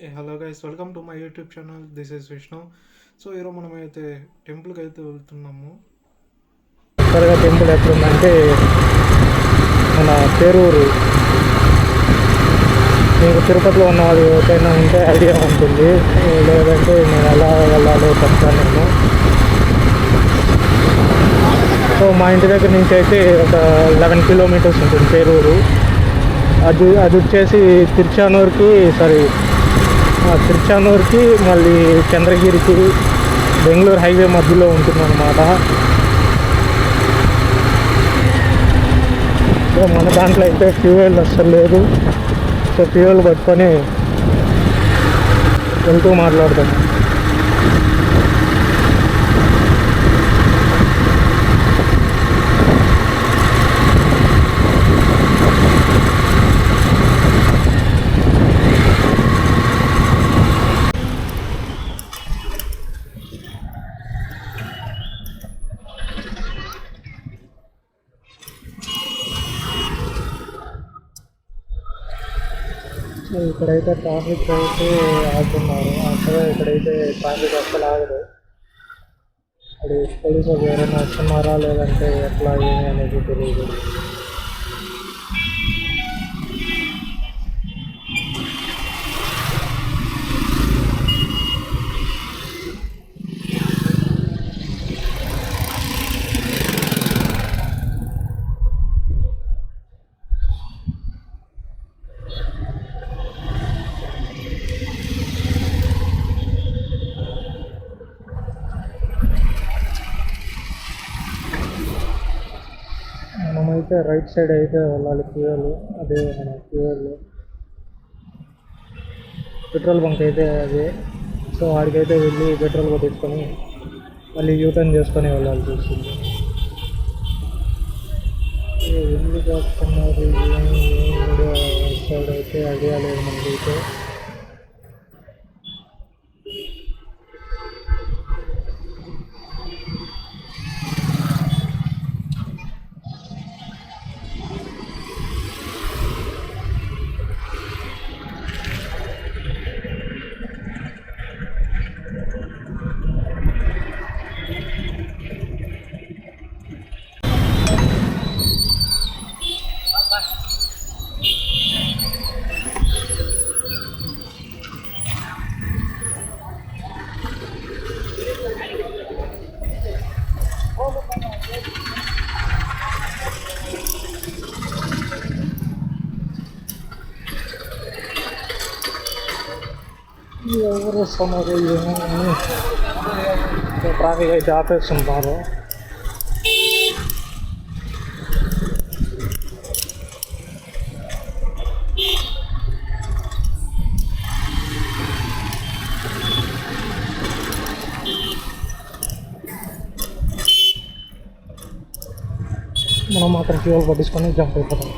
Hello guys welcome to my YouTube channel this is Vishnu so ఈరోజు మనం అయితే టెంపుల్కి అయితే వెళ్తున్నాము. త్వరగా టెంపుల్ ఎక్కడుందంటే మన పేరూరు మీకు తిరుపతిలో ఉన్న వాళ్ళు ఎవరికైనా ఉంటే ఐడియా ఉంటుంది. లేదంటే నేను ఎలా వెళ్ళాలో చెప్తాను నేను. సో మా ఇంటి దగ్గర నుంచి అయితే ఒక లెవెన్ కిలోమీటర్స్ ఉంటుంది పేరూరు అది అది వచ్చేసి తిరుచానూరుకి సారీ తిరుచానూరుకి మళ్ళీ చంద్రగిరికి బెంగళూరు హైవే మధ్యలో ఉంటుందన్నమాట. సో మన దాంట్లో అయితే ఫ్యూయల్ అస్సలు లేదు. సో ఫ్యూయల్ పట్టుకొని వెళ్తూ మాట్లాడదాం సో ఇక్కడైతే ట్రాఫిక్ అయితే ఆగుతున్నారు. అక్కడ ఇక్కడైతే ట్రాఫిక్ అసలు ఆగదు. అది పోలీసు ఎవరైనా వస్తున్నారా లేదంటే ఎట్లా ఏమి అనేది తెలియదు మనమైతే రైట్ సైడ్ అయితే వెళ్ళాలి ఫ్యూయల్ అదే మన ఫ్యూయల్ పెట్రోల్ బంక్ అయితే అదే. సో ఆడికైతే వెళ్ళి పెట్రోల్ కొట్టించుకొని మళ్ళీ యూటర్న్ చేసుకొని వెళ్ళాల్సి వస్తుంది ఎందుకు వస్తున్నారు సైడ్ అయితే ఐడియా లేదు మనకైతే. ఎవరు వస్తున్నారు ఏమో అని ట్రాఫిక్ అయితే ఆపేస్తున్నారు మనం మాత్రం ఫ్యూల్ పట్టించుకొని జంప్ అయిపోతాం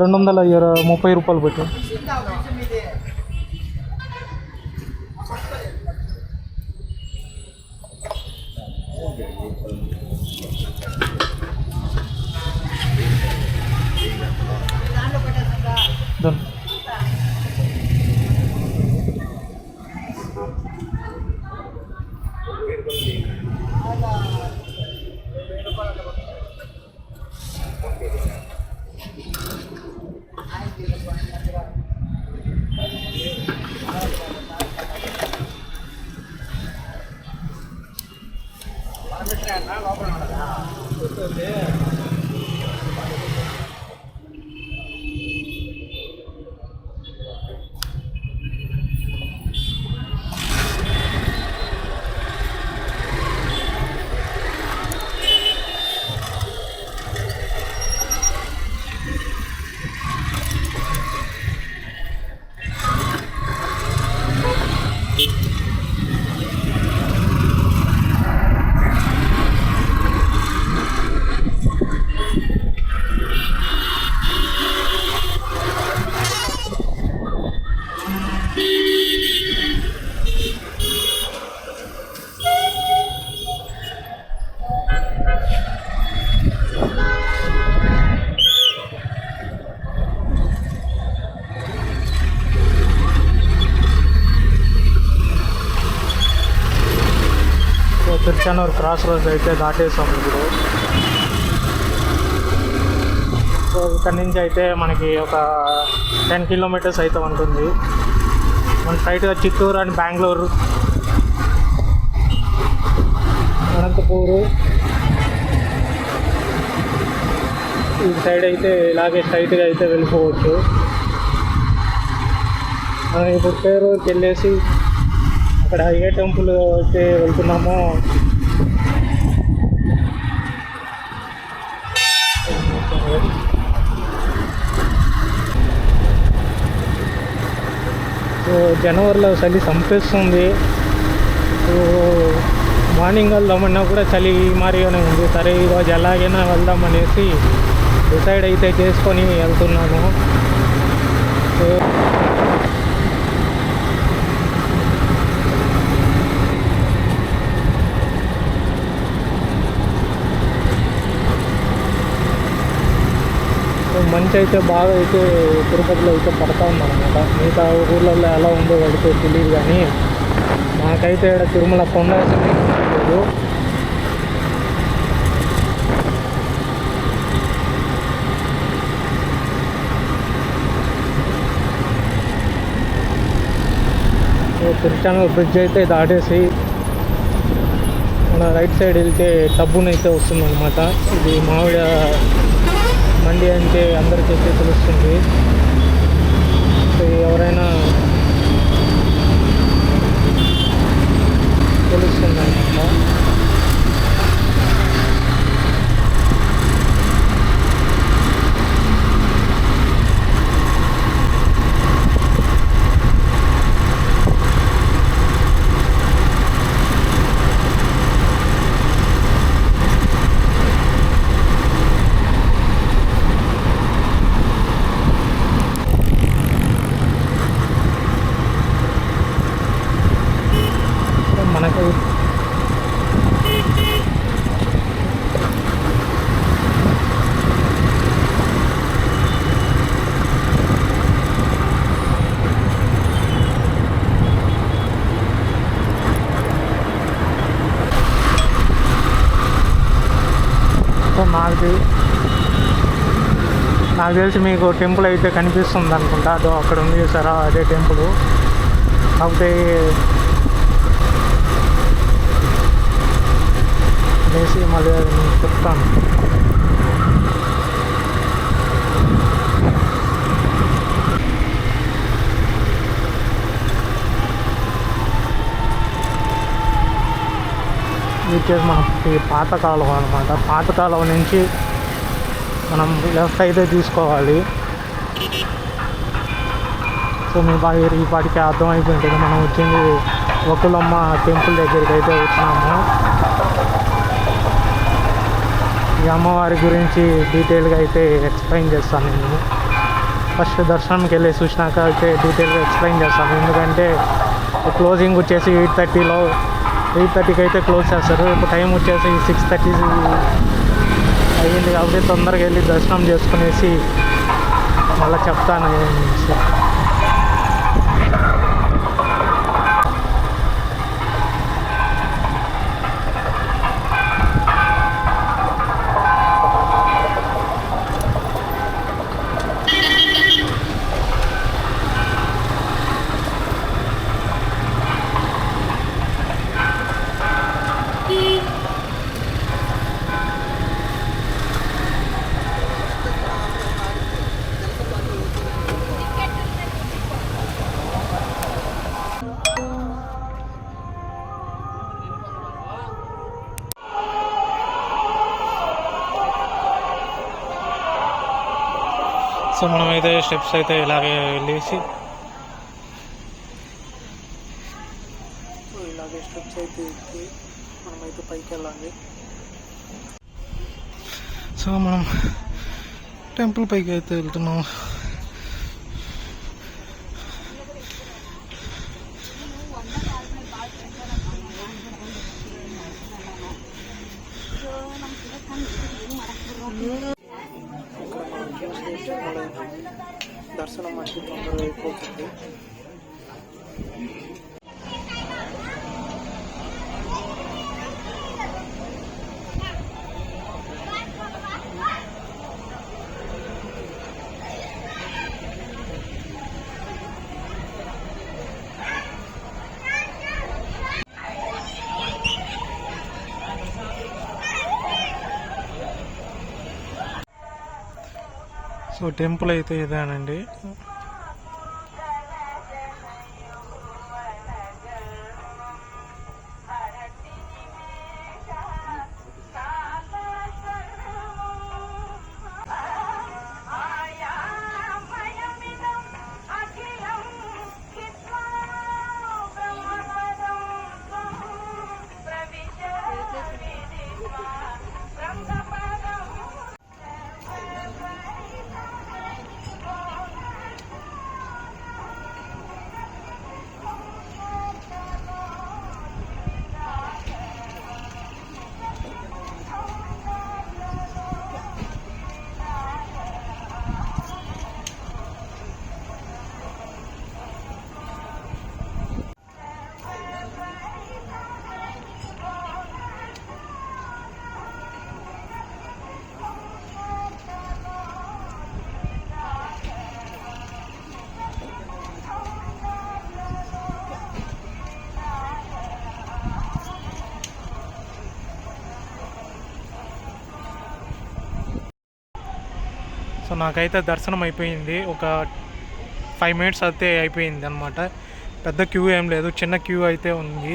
రెండు వందల ముప్పై రూపాయలు పెట్టి. తిరుచానూరు క్రాస్ రోడ్స్ అయితే దాటేసాం ఇప్పుడు. సో ఇక్కడ నుంచి అయితే మనకి ఒక టెన్ కిలోమీటర్స్ అయితే ఉంటుంది. మన స్ట్రైట్గా చిత్తూరు అండ్ బెంగళూరు. అనంతపూరు. ఈ సైడ్ అయితే ఇలాగే స్ట్రైట్గా అయితే వెళ్ళిపోవచ్చు. మనం ఇప్పుడు పేరు వెళ్ళేసి అక్కడ ఏ టెంపుల్ అయితే వెళ్తున్నామో. జనవరిలో చలి చంపేస్తుంది మార్నింగ్ వెళ్దామన్నా కూడా చలి మారిగానే ఉంది. సరే ఈరోజు ఎలాగైనా వెళ్దాం అనేసి డిసైడ్ అయితే చేసుకొని వెళ్తున్నాను సో నుంచి అయితే బాగా అయితే తిరుపతిలో అయితే పడతా ఉందన్నమాట మిగతా ఊర్లలో ఎలా ఉందో వాడితే తెలియదు కానీ నాకైతే ఇక్కడ తిరుమల కొండ లేదు. తిరుచానల్ బ్రిడ్జ్ అయితే దాటేసి మన రైట్ సైడ్ వెళ్తే టబ్బునైతే వస్తుందన్నమాట. ఇది మామిడి మండి అంటే అందరికీ అయితే తెలుస్తుంది. సో ఎవరైనా తెలుస్తుంది అనమాట మనకు సో నాకు తె- నాకు తెలిసి మీకు టెంపుల్ అయితే కనిపిస్తుంది అనుకుంటా. అదో అక్కడ ఉంది చూసారా? అదే టెంపుల్. కాకపోతే అనేసి మళ్ళీ నేను చెప్తాను. ఇది వచ్చేసి మన ఈ పాత అనమాట పాత నుంచి మనం లెఫ్ట్ అయితే తీసుకోవాలి. సో మీ బాగా ఇప్పటికే పాటికి మనం వచ్చింది ఒకలమ్మ టెంపుల్ దగ్గరికి అయితే వచ్చినాము. ఈ అమ్మవారి గురించి డీటెయిల్గా అయితే ఎక్స్ప్లెయిన్ చేస్తాను నేను. ఫస్ట్ దర్శనంకి వెళ్ళి చూసినాక అయితే డీటెయిల్గా ఎక్స్ప్లెయిన్ చేస్తాను. ఎందుకంటే క్లోజింగ్ వచ్చేసి ఎయిట్ థర్టీలో ఎయిట్ థర్టీకి అయితే క్లోజ్ చేస్తారు. ఇప్పుడు టైం వచ్చేసి సిక్స్ థర్టీ అయ్యింది కాబట్టి తొందరగా వెళ్ళి దర్శనం చేసుకునేసి మళ్ళీ చెప్తాను సో మనమైతే స్టెప్స్ అయితే ఇలాగే వెళ్ళేసి సో ఇలాగే స్టెప్స్ అయితే ఎక్కి మనమైతే పైకి వెళ్ళాలి. సో మనం టెంపుల్ పైకి అయితే వెళ్తున్నాం సో టెంపుల్ అయితే ఇదేనండి. సో నాకైతే దర్శనం అయిపోయింది. ఒక ఫైవ్ మినిట్స్ అయితే అయిపోయింది అనమాట పెద్ద క్యూ ఏం లేదు చిన్న క్యూ అయితే ఉంది.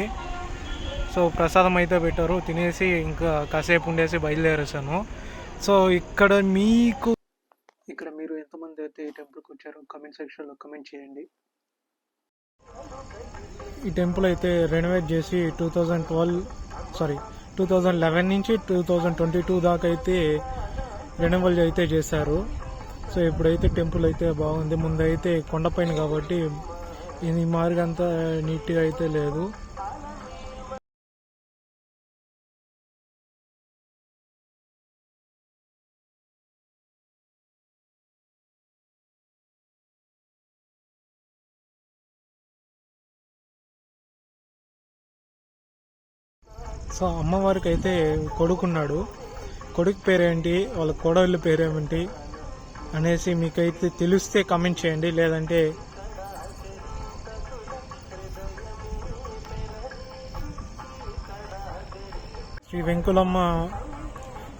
సో ప్రసాదం అయితే పెట్టారు తినేసి ఇంకా కాసేపు ఉండేసి బయలుదేరేసాను సో ఇక్కడ మీకు ఇక్కడ మీరు ఎంతమంది అయితే ఈ టెంపుల్కి వచ్చారో కమెంట్ సెక్షన్లో కమెంట్ చేయండి. ఈ టెంపుల్ అయితే రెనోవేట్ చేసి two thousand twelve sorry two thousand eleven నుంచి టూ థౌజండ్ ట్వంటీ టూ దాకా అయితే రెనోవల్ అయితే చేశారు. సో ఇప్పుడైతే టెంపుల్ అయితే బాగుంది. ముందైతే కొండపైన కాబట్టి ఇది మార్గం అంత నీట్గా అయితే లేదు. సో అమ్మవారికి అయితే కొడుకున్నాడు. కొడుకు పేరేంటి? వాళ్ళ కోడళ్ళ పేరేమిటి? అనేసి మీకైతే తెలిస్తే కమెంట్ చేయండి. లేదంటే శ్రీ వెంకులమ్మ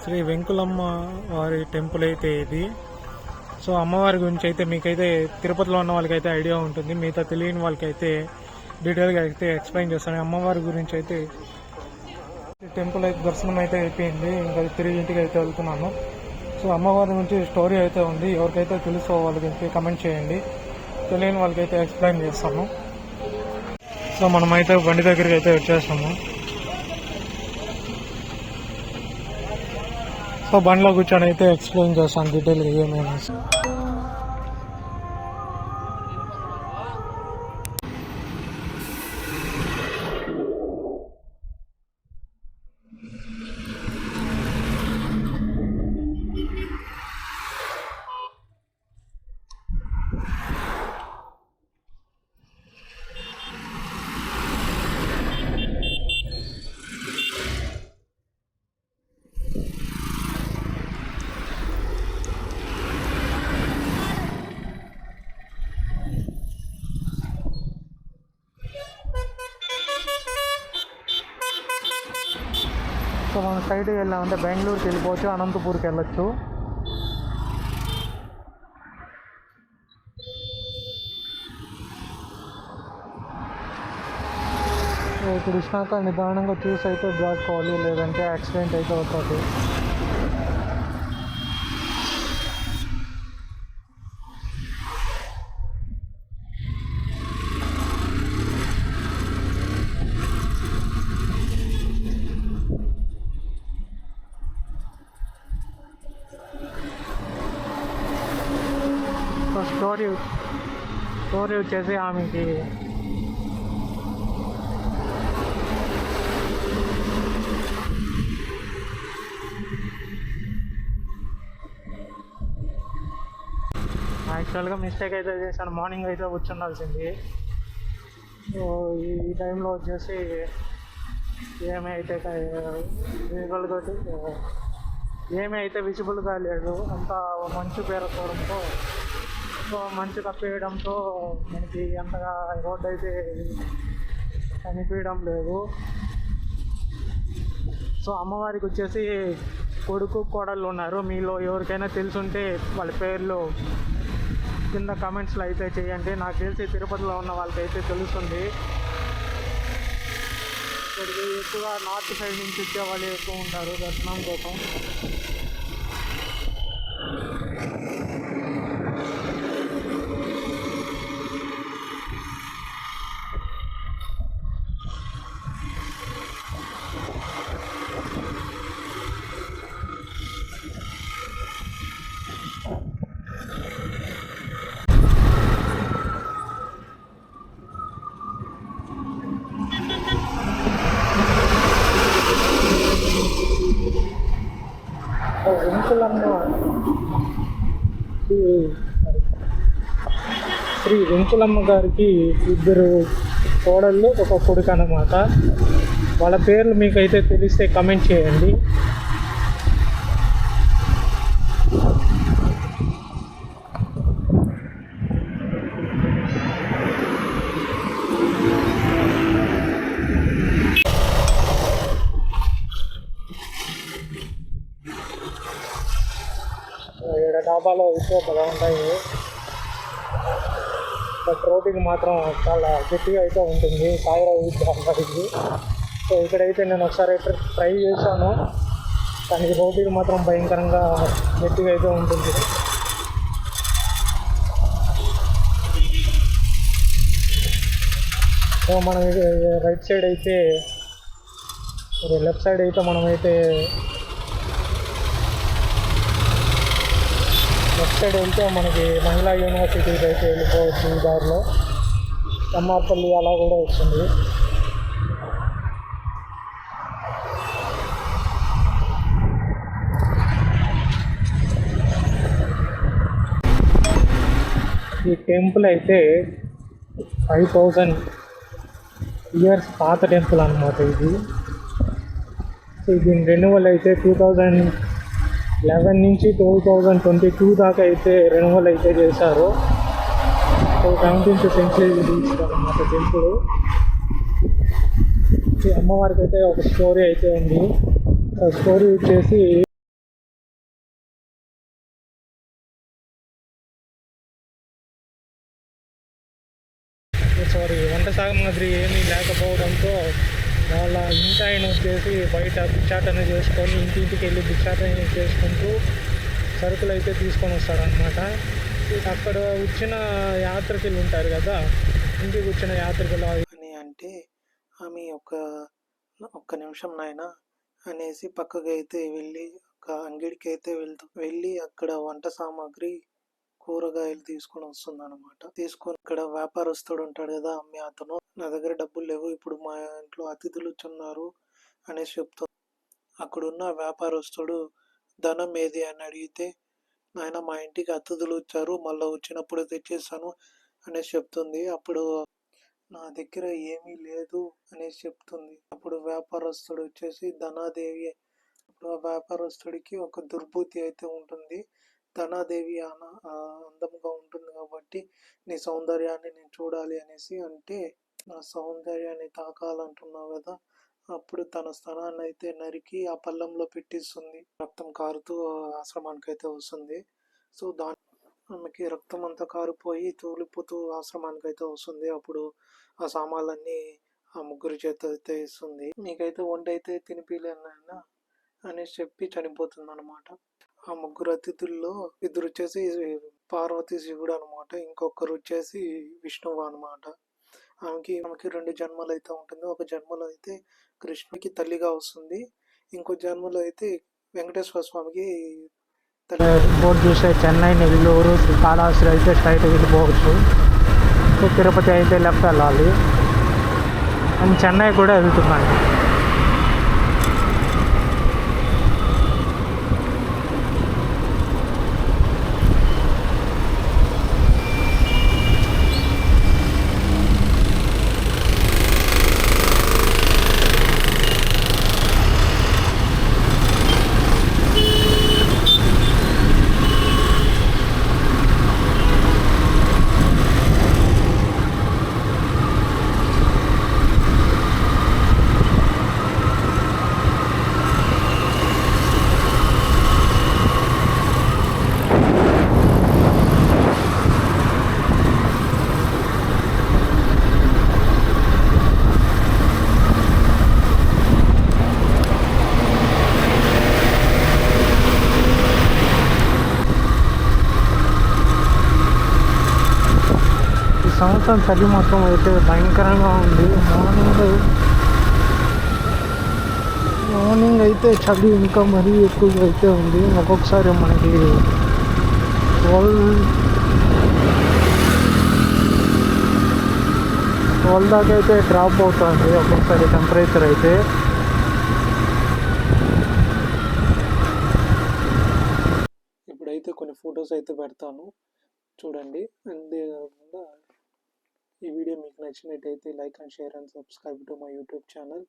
శ్రీ వెంకులమ్మ వారి టెంపుల్ అయితే ఇది. సో అమ్మవారి గురించి అయితే మీకైతే తిరుపతిలో ఉన్న వాళ్ళకైతే ఐడియా ఉంటుంది. మిగతా తెలియని వాళ్ళకైతే డీటెయిల్గా అయితే ఎక్స్ప్లెయిన్ చేస్తాను. అమ్మవారి గురించి అయితే టెంపుల్ అయితే దర్శనం అయితే అయిపోయింది. ఇంకా తిరిగి ఇంటికి అయితే వెళ్తున్నాను. సో అమ్మవారి నుంచి స్టోరీ అయితే ఉంది. ఎవరికైతే తెలుసో వాళ్ళకి కమెంట్ చేయండి. తెలియని వాళ్ళకైతే ఎక్స్ప్లెయిన్ చేస్తాము సో మనమైతే బండి దగ్గరికి అయితే వచ్చేస్తాము సో బండిలో కూర్చొని అయితే ఎక్స్ప్లెయిన్ చేస్తాను డీటెయిల్గా ఏమైనా సో మన సైడ్ వెళ్ళామంటే బెంగళూరుకి వెళ్ళిపోవచ్చు అనంతపూర్కి వెళ్ళొచ్చు. ఇప్పుడు ఇచ్చినాక నిదానంగా చూసి అయితే దాటుకోవాలి లేదంటే యాక్సిడెంట్ అయితే అవుతుంది సో స్టోరీ స్టోరీ వచ్చేసి ఆమెకి. యాక్చువల్గా మిస్టేక్ అయితే చేశాను. మార్నింగ్ అయితే కూర్చుండాల్సింది. సో ఈ టైంలో వచ్చేసి ఏమీ అయితే విజువల్ ఏమీ అయితే విజిబుల్గా లేదు. అంతా మంచు పేరుకోవడంతో సో మంచు కప్పేయడంతో మనకి అంతగా రోడ్ అయితే కనిపించడం లేదు. సో అమ్మవారికి వచ్చేసి కొడుకు కోడళ్ళు ఉన్నారు. మీలో ఎవరికైనా తెలుసుంటే వాళ్ళ పేర్లు కింద కమెంట్స్లో అయితే చేయండి. నాకు తెలిసి తిరుపతిలో ఉన్న వాళ్ళకైతే తెలుస్తుంది. ఇక్కడికి ఎక్కువగా నార్త్ సైడ్ నుంచి వచ్చే వాళ్ళు ఎక్కువ ఉంటారు దర్శనం కోసం. వెంకులమ్మ శ్రీ శ్రీ వెంకులమ్మ గారికి ఇద్దరు కోడళ్ళు ఒక కొడుకు అన్నమాట. వాళ్ళ పేర్లు మీకైతే తెలిస్తే కమెంట్ చేయండి. డాబాలో ఉంటాయి. బట్ రోడ్డుకి మాత్రం చాలా గట్టిగా అయితే ఉంటుంది. సాయిరావు విగ్రహానికి సో ఇక్కడైతే నేను ఒకసారి ట్రై చేశాను. కానీ రోడ్డుకి మాత్రం భయంకరంగా గట్టిగా అయితే ఉంటుంది. సో మనం రైట్ సైడ్ అయితే లెఫ్ట్ సైడ్ అయితే మనమైతే లెఫ్ట్ సైడ్ వెళ్తే మనకి మహిళా యూనివర్సిటీ అయితే వెళ్ళిపోవచ్చు ఈ దారిలో. ఎమ్మార్పల్లి అలా కూడా వస్తుంది. ఈ టెంపుల్ అయితే ఫైవ్ థౌజండ్ ఇయర్స్ పాత టెంపుల్ అనమాట ఇది. దీని రెన్యువల్ అయితే టూ థౌజండ్ లెవెన్ నుంచి టూ థౌజండ్ ట్వంటీ టూ దాకా అయితే రెన్యువల్ అయితే చేశారు. సో సెవెంటీన్త్ సెంచరీ అన్నమాట టెంపుల్. అమ్మవారికి అయితే ఒక స్టోరీ అయితే ఉంది. ఆ స్టోరీ వచ్చేసి సారీ వంట సామాగ్రి ఏమీ లేకపోవడంతో వాళ్ళ ఇంటి ఆయన వచ్చేసి బయట భిక్షాటన చేసుకొని ఇంటింటికి వెళ్ళి భిక్షాటన సరుకులు అయితే తీసుకొని వస్తారనమాట అక్కడ వచ్చిన యాత్రికులు ఉంటారు కదా ఇంటికి వచ్చిన యాత్రికులు అని అంటే ఆమె ఒక ఒక్క నిమిషం నాయన అనేసి పక్కకి అయితే వెళ్ళి ఒక అంగడికి అయితే వెళ్తూ వెళ్ళి అక్కడ వంట సామాగ్రి కూరగాయలు తీసుకొని వస్తుంది అనమాట తీసుకొని ఇక్కడ వ్యాపారస్తుడు ఉంటాడు కదా అమ్మే అతను నా దగ్గర డబ్బులు లేవు ఇప్పుడు మా ఇంట్లో అతిథులు వచ్చున్నారు అనేసి చెప్తుంది అక్కడున్న వ్యాపారస్తుడు ధనం ఏది? అని అడిగితే నాయన మా ఇంటికి అతిథులు వచ్చారు మళ్ళీ వచ్చినప్పుడు తెచ్చేస్తాను అనేసి చెప్తుంది. అప్పుడు నా దగ్గర ఏమీ లేదు అనేసి చెప్తుంది. అప్పుడు వ్యాపారస్తుడు వచ్చేసి ధనాదేవి అప్పుడు ఆ వ్యాపారస్తుడికి ఒక దుర్బుద్ధి అయితే ఉంటుంది. ధనాదేవి అన అందంగా ఉంటుంది కాబట్టి నీ సౌందర్యాన్ని నేను చూడాలి అనేసి అంటే నా సౌందర్యాన్ని తాకాలంటున్నావు కదా అప్పుడు తన స్థలాన్ని అయితే నరికి ఆ పళ్ళెంలో పెట్టిస్తుంది. రక్తం కారుతూ ఆశ్రమానికి అయితే వస్తుంది. సో దాని ఆమెకి రక్తం అంతా కారిపోయి తూలిపోతూ ఆశ్రమానికి అయితే వస్తుంది. అప్పుడు ఆ సామాన్లన్నీ ఆ ముగ్గురు చేత అయితే ఇస్తుంది. నీకైతే వంట అయితే తినిపిలేను అనేసి చెప్పి చనిపోతుంది అనమాట ఆ ముగ్గురు అతిథుల్లో ఇద్దరు వచ్చేసి పార్వతి శివుడు అనమాట ఇంకొకరు వచ్చేసి విష్ణువు అనమాట ఆమెకి ఆమెకి రెండు జన్మలు అయితే ఉంటుంది. ఒక జన్మలో అయితే కృష్ణుడికి తల్లిగా వస్తుంది. ఇంకో జన్మలో అయితే వెంకటేశ్వర స్వామికి బోర్డు చూస్తే చెన్నై నెల్లూరు కాళహస్తి అయితే స్ట్రైట్ వెళ్ళిపోవచ్చు. తిరుపతి అయితే లెఫ్ట్ వెళ్ళాలి. అండ్ చెన్నై కూడా వెళ్తున్నాను. మొత్తం చలి మొత్తం అయితే భయంకరంగా ఉంది. మార్నింగ్ మార్నింగ్ అయితే చలి ఇంకా మరీ ఎక్కువగా అయితే ఉంది. ఒక్కొక్కసారి మనకి ట్వెల్వ్ ట్వెల్వ్ దాకా అయితే డ్రాప్ అవుతుంది. ఒక్కొక్కసారి టెంపరేచర్ అయితే. ఇప్పుడైతే కొన్ని ఫొటోస్ అయితే పెడతాను. చూడండి. అంతేకాకుండా ఈ వీడియో మీకు నచ్చినట్టయితే like and share and subscribe to my YouTube channel.